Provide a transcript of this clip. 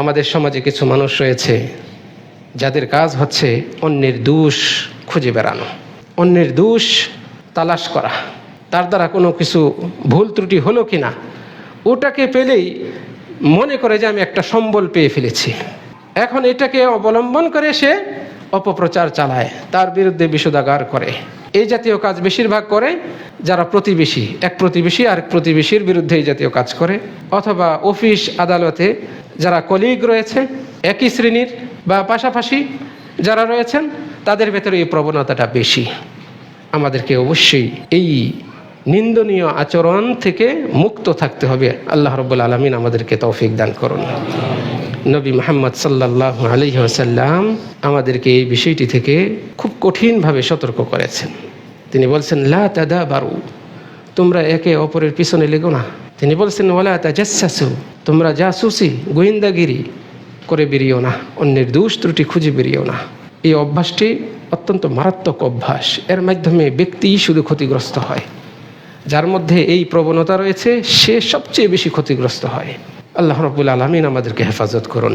আমাদের সমাজে কিছু মানুষ রয়েছে যাদের কাজ হচ্ছে অন্যের দোষ খুঁজে বেড়ানো, অন্যের দোষ তালাশ করা। তার দ্বারা কোনো কিছু ভুল ত্রুটি হলো কি না, ওটাকে পেলেই মনে করে যে আমি একটা সম্বল পেয়ে ফেলেছি। এখন এটাকে অবলম্বন করে সে অপপ্রচার চালায়, তার বিরুদ্ধে বিষোদাগার করে। এই জাতীয় কাজ বেশিরভাগ করে যারা প্রতিবেশী, এক প্রতিবেশী আরেক প্রতিবেশীর বিরুদ্ধে এই জাতীয় কাজ করে। অথবা অফিস আদালতে যারা কলিগ রয়েছে, একই শ্রেণির বা পাশাপাশি যারা রয়েছেন, তাদের ভেতরে এই প্রবণতাটা বেশি। আমাদেরকে অবশ্যই এই নিন্দনীয় আচরণ থেকে মুক্ত থাকতে হবে। আল্লাহ রব্বুল আলমিন আমাদেরকে তৌফিক দান করুন। নবী মোহাম্মদ সাল্লাহ আলহি আসাল্লাম আমাদেরকে এই বিষয়টি থেকে খুব কঠিনভাবে সতর্ক করেছেন। তিনি বলছেন, লা তাদা বারু তোমরা একে অপরের পিছনে লেগো না। তিনি বলছেন ওলা তাজাসু তোমরা জাসুসি, গোয়েন্দাগিরি করে বেরিয়েও না, অন্যের দোষ ত্রুটি খুঁজে বেরিয়েও না। এই অভ্যাসটি অত্যন্ত মারাত্মক অভ্যাস। এর মাধ্যমে ব্যক্তিই শুধু ক্ষতিগ্রস্ত হয়। যার মধ্যে এই প্রবণতা রয়েছে, সে সবচেয়ে বেশি ক্ষতিগ্রস্ত হয়। আল্লাহ রবুল আলমিন আমাদেরকে হেফাজত করুন।